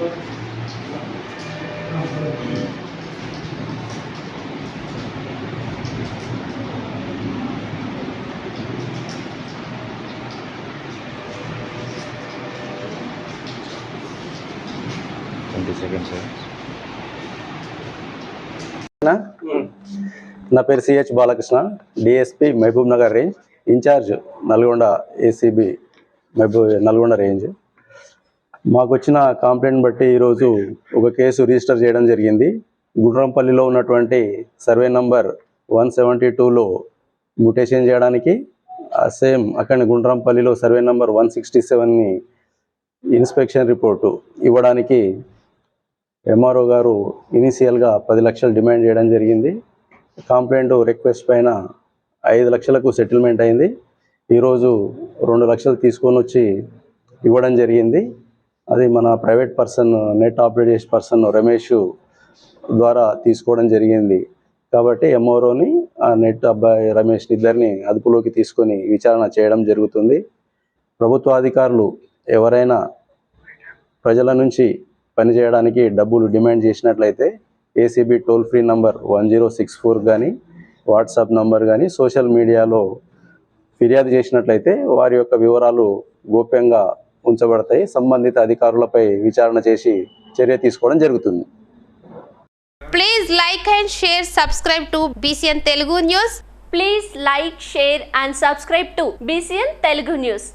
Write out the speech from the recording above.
Hmm. నా? పేరు CH Balakrishna DSP Mahabubnagar range incharge Nalgonda ACB Mahabub Nalgonda range. మాకు వచ్చిన కంప్లైంట్ బట్టి ఈరోజు ఒక కేసు రిజిస్టర్ చేయడం జరిగింది. గుడ్రంపల్లిలో ఉన్నటువంటి సర్వే నంబర్ వన్ సెవెంటీ టూలో మ్యూటేషన్ చేయడానికి సేమ్ అక్కడ గుండ్రంపల్లిలో సర్వే నంబర్ వన్ సిక్స్టీ సెవెన్ని ఇన్స్పెక్షన్ రిపోర్టు ఇవ్వడానికి ఎంఆర్ఓ గారు ఇనిషియల్గా పది లక్షలు డిమాండ్ చేయడం జరిగింది. కంప్లైంట్ రిక్వెస్ట్ పైన ఐదు లక్షలకు సెటిల్మెంట్ అయింది. ఈరోజు రెండు లక్షలు తీసుకొని వచ్చి ఇవ్వడం జరిగింది. అది మన ప్రైవేట్ పర్సన్ నెట్ ఆపరేట్ చేసే పర్సన్ రమేష్ ద్వారా తీసుకోవడం జరిగింది. కాబట్టి ఎంఆర్ఓని ఆ నెట్ అబ్బాయి రమేష్ ఇద్దరిని అదుపులోకి తీసుకొని విచారణ చేయడం జరుగుతుంది. ప్రభుత్వాధికారులు ఎవరైనా ప్రజల నుంచి పనిచేయడానికి డబ్బులు డిమాండ్ చేసినట్లయితే ACB toll free number one zero six four కానీ వాట్సాప్ నంబర్ కానీ సోషల్ మీడియాలో ఫిర్యాదు చేసినట్లయితే వారి యొక్క వివరాలు గోప్యంగా ఉంచబడతాయి సంబంధిత అధికారులపై విచారణ చేసి చర్య తీసుకోవడం జరుగుతుంది. Please like and share subscribe to BCN Telugu news please like share and subscribe to BCN Telugu news